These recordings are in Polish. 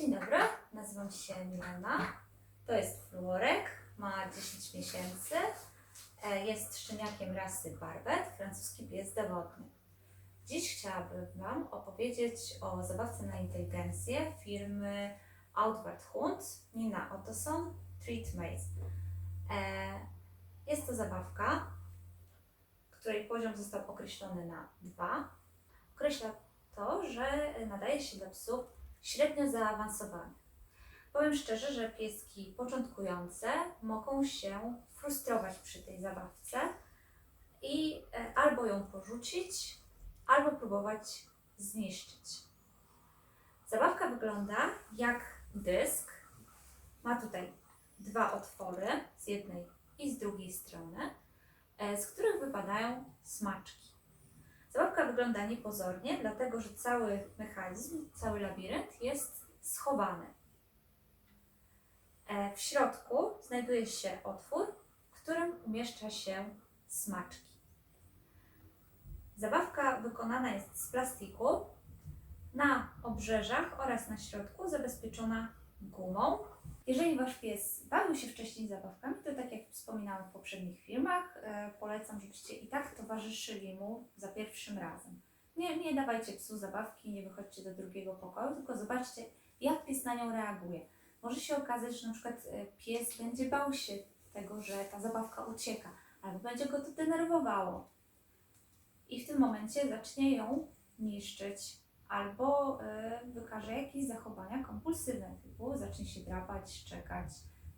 Dzień dobry, nazywam się Milena. To jest Florek, ma 10 miesięcy. E, Jest szczeniakiem rasy Barbet, francuski pies dowodny. Dziś chciałabym Wam opowiedzieć o zabawce na inteligencję firmy Outward Hund Nina Ottoson Treat Maze. E, Jest to zabawka, której poziom został określony na 2. Określa to, że nadaje się dla psów średnio zaawansowanych. Powiem szczerze, że pieski początkujące mogą się frustrować przy tej zabawce i e, albo ją porzucić, albo próbować zniszczyć. Zabawka wygląda jak dysk. Ma tutaj dwa otwory z jednej i z drugiej strony, e, z których wypadają smaczki. Wygląda niepozornie, dlatego że cały mechanizm, cały labirynt jest schowany. E, W środku znajduje się otwór, w którym umieszcza się smaczki. Zabawka wykonana jest z plastiku, na obrzeżach oraz na środku zabezpieczona gumą. Jeżeli Wasz pies bawił się wcześniej zabawkami, to tak jak wspominałam w poprzednich filmach, e, polecam, żebyście i tak towarzyszyli mu za pierwszym razem. Nie, nie dawajcie psu zabawki, nie wychodźcie do drugiego pokoju, tylko zobaczcie, jak pies na nią reaguje. Może się okazać, że na przykład e, pies będzie bał się tego, że ta zabawka ucieka, albo będzie go to denerwowało. I w tym momencie zacznie ją niszczyć, albo y, wykaże jakieś zachowania kompulsywne, typu zacznie się drapać, szczekać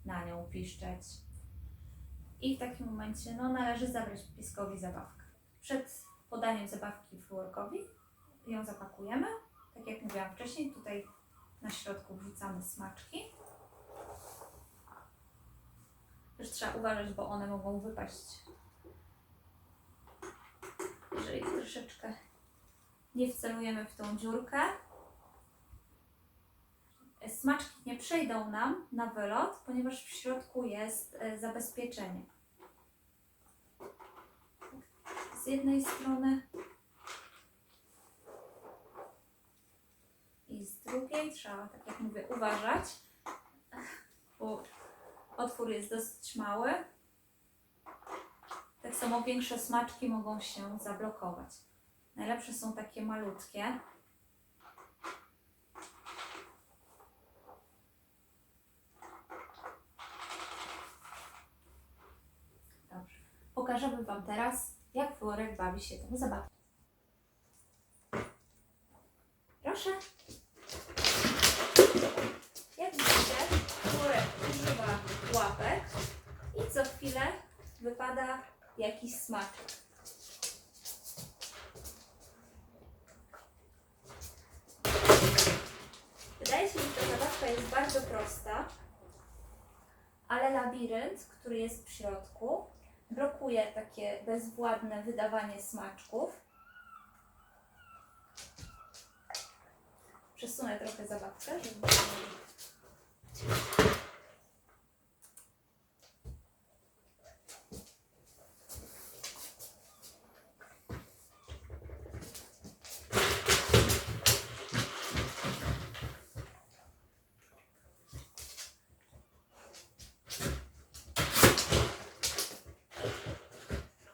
na nią, piszczeć. I w takim momencie no, należy zabrać pieskowi zabawkę. Przed podaniem zabawki fluorkowi ją zapakujemy. Tak jak mówiłam wcześniej, tutaj na środku wrzucamy smaczki. Też trzeba uważać, bo one mogą wypaść. Jeżeli troszeczkę nie wcelujemy w tą dziurkę. Smaczki nie przejdą nam na wylot, ponieważ w środku jest e, zabezpieczenie. Z jednej strony i z drugiej trzeba, tak jak mówię, uważać, bo otwór jest dosyć mały. Tak samo większe smaczki mogą się zablokować. Najlepsze są takie malutkie. Dobrze. Pokażemy Wam teraz, jak Florek bawi się tą zabawką. Proszę. Jak widzicie, Florek używa łapek i co chwilę wypada jakiś smaczek. Wydaje się, że ta zabawka jest bardzo prosta, ale labirynt, który jest w środku, blokuje takie bezwładne wydawanie smaczków. Przesunę trochę zabawkę, żeby.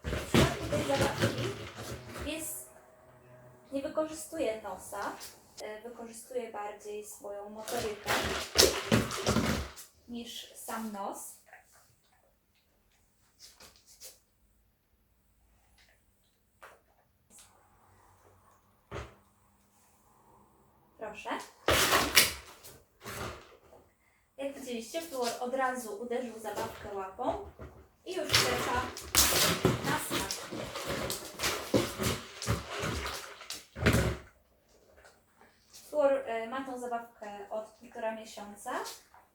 W przypadku tej zabawki pies nie wykorzystuje nosa, e, wykorzystuje bardziej swoją motorykę niż sam nos. Proszę. Jak widzieliście, Fluor od razu uderzył zabawkę łapą i już czeka na smak. Fluor e, ma tą zabawkę od półtora miesiąca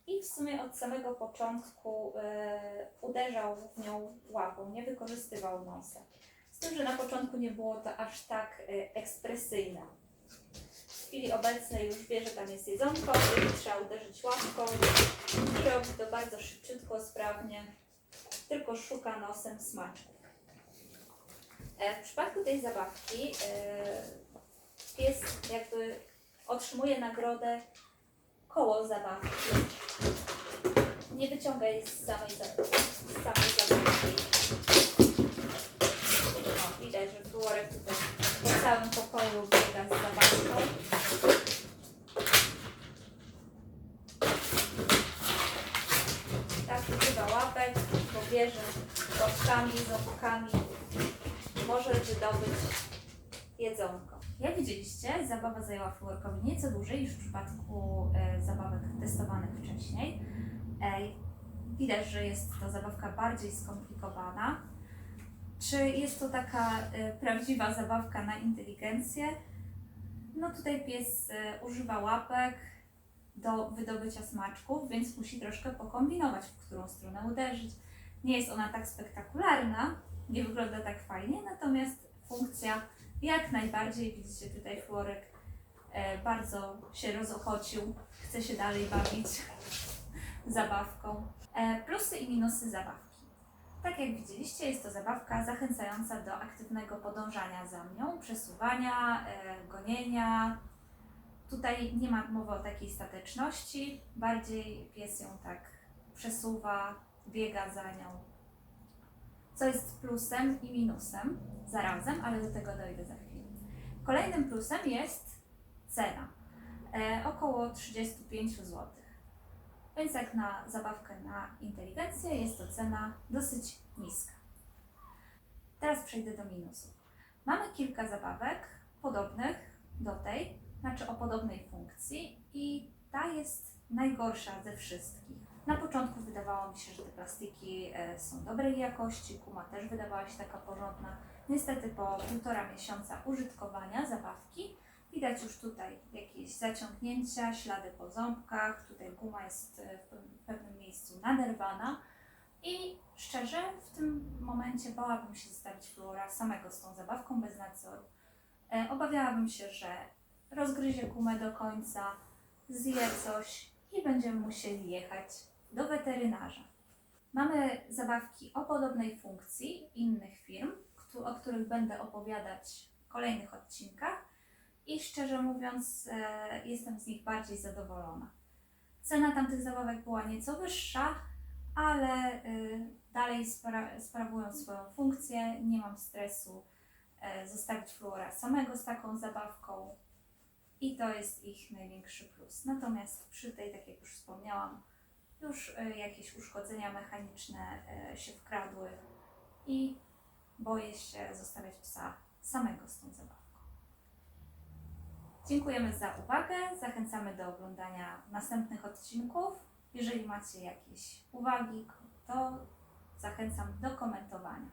i w sumie od samego początku e, uderzał w nią łapą, nie wykorzystywał nosa. Z tym, że na początku nie było to aż tak e, ekspresyjne. W chwili obecnej już wie, że tam jest jedzonko i trzeba uderzyć łapką. Robi to bardzo szybciutko, sprawnie, tylko szuka nosem smaczków. E, W przypadku tej zabawki e, pies jakby otrzymuje nagrodę koło zabawki. Nie wyciągaj z samej, z samej zabawki. O, widać, że florek tutaj po całym pokoju biega z zabawką. Tak używa łapek, bo bierze łapkami, ząbkami. Może wydobyć jedzonko. Jak widzieliście, zabawa zajęła Florkowi nieco dłużej niż w przypadku e, zabawek testowanych wcześniej. E, widać, że jest to zabawka bardziej skomplikowana. Czy jest to taka e, prawdziwa zabawka na inteligencję? No tutaj pies używa łapek do wydobycia smaczków, więc musi troszkę pokombinować, w którą stronę uderzyć. Nie jest ona tak spektakularna, nie wygląda tak fajnie, natomiast funkcja jak najbardziej. Widzicie tutaj Florek e, bardzo się rozochocił, chce się dalej bawić zabawką. E, plusy i minusy zabawki. Tak jak widzieliście, jest to zabawka zachęcająca do aktywnego podążania za nią, przesuwania, e, gonienia. Tutaj nie ma mowy o takiej stateczności, bardziej pies ją tak przesuwa, biega za nią. Co jest plusem i minusem zarazem, ale do tego dojdę za chwilę. Kolejnym plusem jest cena. E, około 35 zł. Więc jak na zabawkę na inteligencję jest to cena dosyć niska. Teraz przejdę do minusów. Mamy kilka zabawek podobnych do tej, znaczy o podobnej funkcji i ta jest najgorsza ze wszystkich. Na początku wydawało mi się, że te plastiki e, są dobrej jakości, guma też wydawała się taka porządna. Niestety po półtora miesiąca użytkowania zabawki widać już tutaj jakieś zaciągnięcia, ślady po ząbkach, tutaj guma jest e, w pewnym- miejscu naderwana i szczerze w tym momencie bałabym się zostawić Flora samego z tą zabawką bez nadzoru. E, Obawiałabym się, że rozgryzie gumę do końca, zje coś i będziemy musieli jechać do weterynarza. Mamy zabawki o podobnej funkcji innych firm, o których będę opowiadać w kolejnych odcinkach i szczerze mówiąc e, jestem z nich bardziej zadowolona. Cena tamtych zabawek była nieco wyższa, ale y, dalej spra- sprawują swoją funkcję, nie mam stresu e, zostawić Flora samego z taką zabawką i to jest ich największy plus. Natomiast przy tej, tak jak już wspomniałam, już e, jakieś uszkodzenia mechaniczne e, się wkradły i boję się zostawiać psa samego z tą zabawką. Dziękujemy za uwagę. Zachęcamy do oglądania następnych odcinków. Jeżeli macie jakieś uwagi, to zachęcam do komentowania.